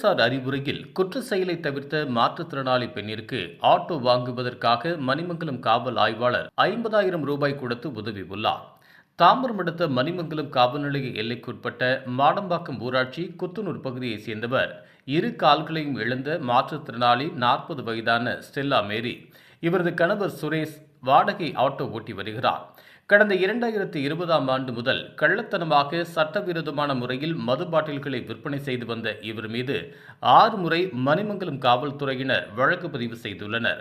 போலீசார் அறிவுரையில் குற்ற செயலை தவிர்த்த மாற்றுத்திறனாளி பெண்ணிற்கு ஆட்டோ வாங்குவதற்காக மணிமங்கலம் காவல் ஆய்வாளர் ஐம்பதாயிரம் ரூபாய் கொடுத்து உதவியுள்ளார். தாம்பரம் அடுத்த மணிமங்கலம் காவல் நிலைய எல்லைக்குட்பட்ட மாடம்பாக்கம் ஊராட்சி குத்துனூர் பகுதியைச் சேர்ந்தவர். இரு கால்களையும் இழந்த மாற்றுத்திறனாளி நாற்பது வயதான ஸ்டெல்லா மேரி. இவரது கணவர் சுரேஷ் வாடகை ஆட்டோ ஓட்டி வருகிறார். கடந்த இரண்டாயிரத்தி இருபதாம் ஆண்டு முதல் கள்ளத்தனமாக சட்டவிரோதமான முறையில் மது பாட்டில்களை விற்பனை செய்து வந்த இவர் மீது ஆறு முறை மணிமங்கலம் காவல்துறையினர் வழக்கு பதிவு செய்துள்ளனர்.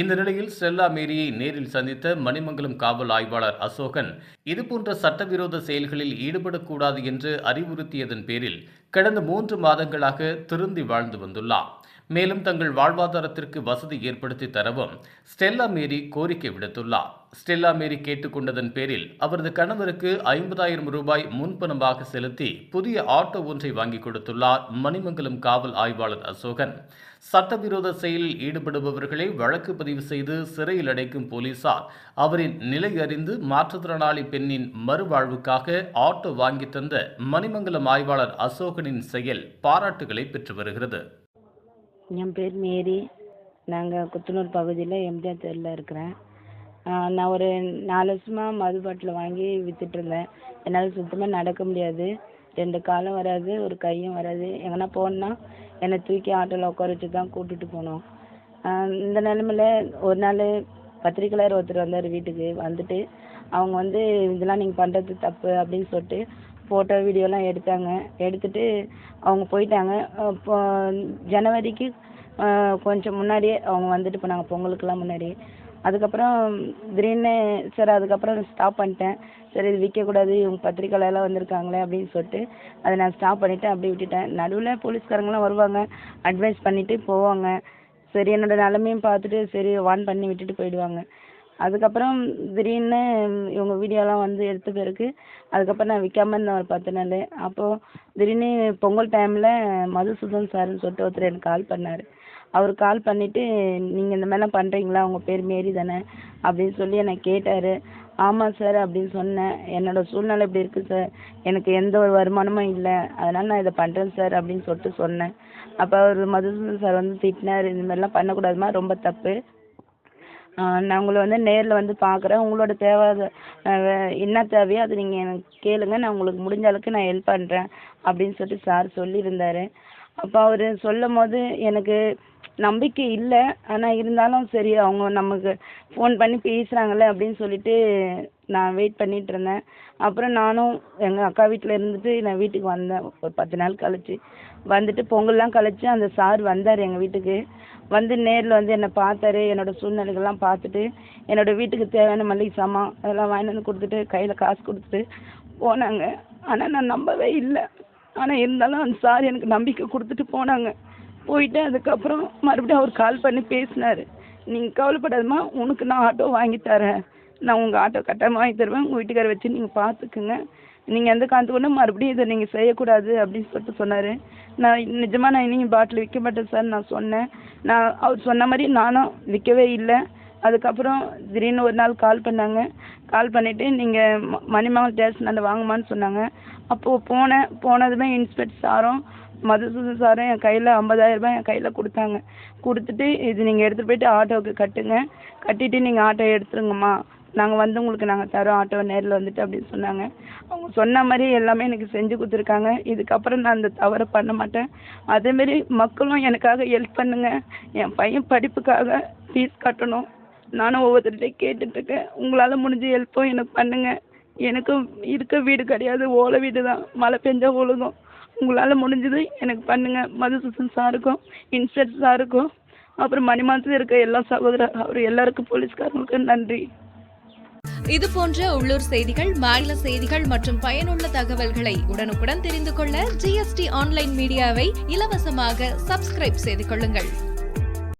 இந்த நிலையில் ஸ்டெல்லா மேரியை நேரில் சந்தித்த மணிமங்கலம் காவல் ஆய்வாளர் அசோகன் இதுபோன்ற சட்டவிரோத செயல்களில் ஈடுபடக்கூடாது என்று அறிவுறுத்தியதன் பேரில் கடந்த மூன்று மாதங்களாக திருந்தி வாழ்ந்து வந்துள்ளார். மேலும் தங்கள் வாழ்வாதாரத்திற்கு வசதி ஏற்படுத்தி தரவும் ஸ்டெல்லா மேரி கோரிக்கை விடுத்துள்ளார். ஸ்டெல்லா மேரி கேட்டுக்கொண்டதன் பேரில் அவரது கணவருக்கு ஐம்பதாயிரம் ரூபாய் முன்பணமாக செலுத்தி புதிய ஆட்டோ ஒன்றை வாங்கி கொடுத்துள்ளார் மணிமங்கலம் காவல் ஆய்வாளர் அசோகன். சட்டவிரோத செயலில் ஈடுபடுபவர்களை வழக்கு பதிவு செய்து சிறையில் அடைக்கும் போலீசார் அவரின் நிலை அறிந்து மாற்றுத்திறனாளி பெண்ணின் மறுவாழ்வுக்காக ஆட்டோ வாங்கி தந்த மணிமங்கலம் ஆய்வாளர் அசோகனின் செயல் பாராட்டுகளை பெற்று வருகிறது. என் பேர் மேரி. நாங்கள் குத்தனூர் பகுதியில் எம்ஜிஆர் தெருவில் இருக்கிறேன். நான் ஒரு நாலு வருஷமாக மது பாட்டில் வாங்கி விற்றுட்டு இருந்தேன் என்னால் சுத்தமாக நடக்க முடியாது. ரெண்டு காலும் வராது ஒரு கையும் வராது. எங்கன்னா போகணுன்னா என்னை தூக்கி ஆட்டோவில் உட்கார வச்சு தான் கூட்டிகிட்டு போகணும் இந்த நிலமையில ஒரு நாள் பத்திரிக்கையாளர் ஒருத்தர் வந்தார் வீட்டுக்கு. வந்துட்டு அவங்க வந்து இதெல்லாம் நீங்கள் பண்ணுறது தப்பு அப்படின்னு சொல்லிட்டு ஃபோட்டோ வீடியோலாம் எடுத்தாங்க. எடுத்துட்டு அவங்க போயிட்டாங்க. இப்போ ஜனவரிக்கு கொஞ்சம் முன்னாடியே அவங்க வந்துட்டு போனாங்க பொங்கலுக்கெல்லாம் முன்னாடியே. அதுக்கப்புறம் திடீர்னு சரி அதுக்கப்புறம் ஸ்டாப் பண்ணிட்டேன். சரி இது விற்கக்கூடாது இவங்க பத்திரிக்கைலலாம் வந்திருக்காங்களே அப்படின்னு சொல்லிட்டு அதை நான் ஸ்டாப் பண்ணிவிட்டு அப்படியே விட்டுட்டேன். நடுவில் போலீஸ்காரங்களாம் வருவாங்க அட்வைஸ் பண்ணிவிட்டு போவாங்க. சரி என்னோடய நிலமையும் பார்த்துட்டு சரி வார்ன் பண்ணி விட்டுட்டு போயிடுவாங்க. அதுக்கப்புறம் திடீர்னு இவங்க வீடியோலாம் வந்து எடுத்த பிறகு அதுக்கப்புறம் நான் விற்காம இருந்தேன் ஒரு பத்து நாள். அப்போது திடீர்னு பொங்கல் டைமில் மதுசூதன் சார்னு சொல்லிட்டு ஒருத்தர் எனக்கு கால் பண்ணார். அவர் கால் பண்ணிவிட்டு நீங்கள் இந்த மாதிரிலாம் பண்ணுறீங்களா உங்கள் பேர் மேரி தானே? அப்படின்னு சொல்லி என்னை கேட்டார். ஆமாம் சார் அப்படின்னு சொன்னேன். என்னோடய சூழ்நிலை இப்படி இருக்குது சார் எனக்கு எந்த ஒரு வருமானமும் இல்லை. அதனால் நான் இதை பண்ணுறேன் சார் அப்படின்னு சொல்லிட்டு சொன்னேன். அப்போ அவர் மதுசூதன் சார் வந்து திட்டினார் இந்த மாதிரிலாம் பண்ணக்கூடாதுமா ரொம்ப தப்பு. நான் உங்களை வந்து நேரில் வந்து பார்க்குறேன் உங்களோட தேவை என்ன தேவையோ அது நீங்கள் எனக்கு கேளுங்க. நான் உங்களுக்கு முடிஞ்ச அளவுக்கு நான் ஹெல்ப் பண்ணுறேன் அப்படின்னு சொல்லிட்டு சார் சொல்லியிருந்தாரு. அப்போ அவர் சொல்லும் போது எனக்கு நம்பிக்கை இல்லை. ஆனால் இருந்தாலும் சரி அவங்க நமக்கு ஃபோன் பண்ணி பேசுகிறாங்கல்ல அப்படின்னு சொல்லிட்டு நான் வெயிட் பண்ணிகிட்டு இருந்தேன். அப்புறம் நானும் எங்கள் அக்கா வீட்டில் இருந்துட்டு நான் வீட்டுக்கு வந்தேன். ஒரு பத்து நாள் கழிச்சு. வந்துட்டு பொங்கல்லாம் கழிச்சு அந்த சார் வந்தார் எங்கள் வீட்டுக்கு. வந்து நேரில் வந்து என்னை பார்த்தாரு. என்னோடய சூழ்நிலைகள்லாம் பார்த்துட்டு என்னோடய வீட்டுக்கு தேவையான மளிகை சாமான் அதெல்லாம் வாங்கிட்டு வந்து கொடுத்துட்டு கையில் காசு கொடுத்துட்டு போனாங்க. ஆனால் நான் நம்பவே இல்லை. ஆனால் இருந்தாலும் அந்த சார் எனக்கு நம்பிக்கை கொடுத்துட்டு போனாங்க. போயிட்டு அதுக்கப்புறம் மறுபடியும் அவர் கால் பண்ணி பேசினார். நீங்கள் கவலைப்படாதம்மா உனக்கு நான் ஆட்டோ வாங்கி தரேன். நான் உங்கள் ஆட்டோ கட்டாயமாக வாங்கி தருவேன். உங்கள் வீட்டுக்கார வச்சு நீங்கள் பார்த்துக்குங்க நீங்கள் எந்த காலத்துக்கு மறுபடியும் இதை நீங்கள் செய்யக்கூடாது அப்படின்னு சொல்லிட்டு சொன்னார். நான் நிஜமாக நான் இனி பாட்டில் விற்க மாட்டேன் சார் நான் சொன்னேன். நான் அவர் சொன்ன மாதிரி நானும் விற்கவே இல்லை. அதுக்கப்புறம் திடீர்னு ஒரு நாள் கால் பண்ணாங்க. கால் பண்ணிவிட்டு நீங்கள் ம மணிமங்கலம் ஸ்டேஷனாண்ட வாங்கம்மான்னு சொன்னாங்க. அப்போது போனேன் போனதுமே இன்ஸ்பெக்டர் சாரும் மதுசூதன் சாரும் என் கையில் ஐம்பதாயிரரூபா என் கையில் கொடுத்தாங்க. கொடுத்துட்டு இது நீங்கள் எடுத்துகிட்டு போய்ட்டு ஆட்டோவுக்கு கட்டுங்க. கட்டிட்டு நீங்கள் ஆட்டோ எடுத்துருங்கம்மா. நாங்கள் வந்து உங்களுக்கு நாங்கள் தரோம். ஆட்டோ நேரில் வந்துட்டு அப்படின்னு சொன்னாங்க. அவங்க சொன்ன மாதிரி எல்லாமே எனக்கு செஞ்சு கொடுத்துருக்காங்க. இதுக்கப்புறம் நான் அந்த தவறை பண்ண மாட்டேன். அதேமாரி மக்களும் எனக்காக ஹெல்ப் பண்ணுங்கள் என் பையன் படிப்புக்காக ஃபீஸ் கட்டணும். நானும் ஒவ்வொருத்தர்கிட்டையும் கேட்டுட்ருக்கேன். உங்களால் முடிஞ்ச ஹெல்ப்பும் எனக்கு பண்ணுங்கள் எனக்கும் இருக்க வீடு கிடையாது ஓலை வீடு தான் மழை பெஞ்சா ஒழுகும். உங்களால் முடிஞ்சது எனக்கு பண்ணுங்கள் மதுசூசன் சாருக்கும் இன்ஸ்பெக்டர் சாருக்கும் அப்புறம் மணிமாசத்தில் இருக்க எல்லா சகோதரர் அவர் எல்லாருக்கும் போலீஸ்காரங்களுக்கும் நன்றி. இது போன்ற உள்ளூர் செய்திகள் மாநில செய்திகள் மற்றும் பயனுள்ள தகவல்களை உடனுக்குடன் தெரிந்து கொள்ள ஜிஎஸ்டி ஆன்லைன் மீடியாவை இலவசமாக சப்ஸ்கிரைப் செய்து கொள்ளுங்கள்.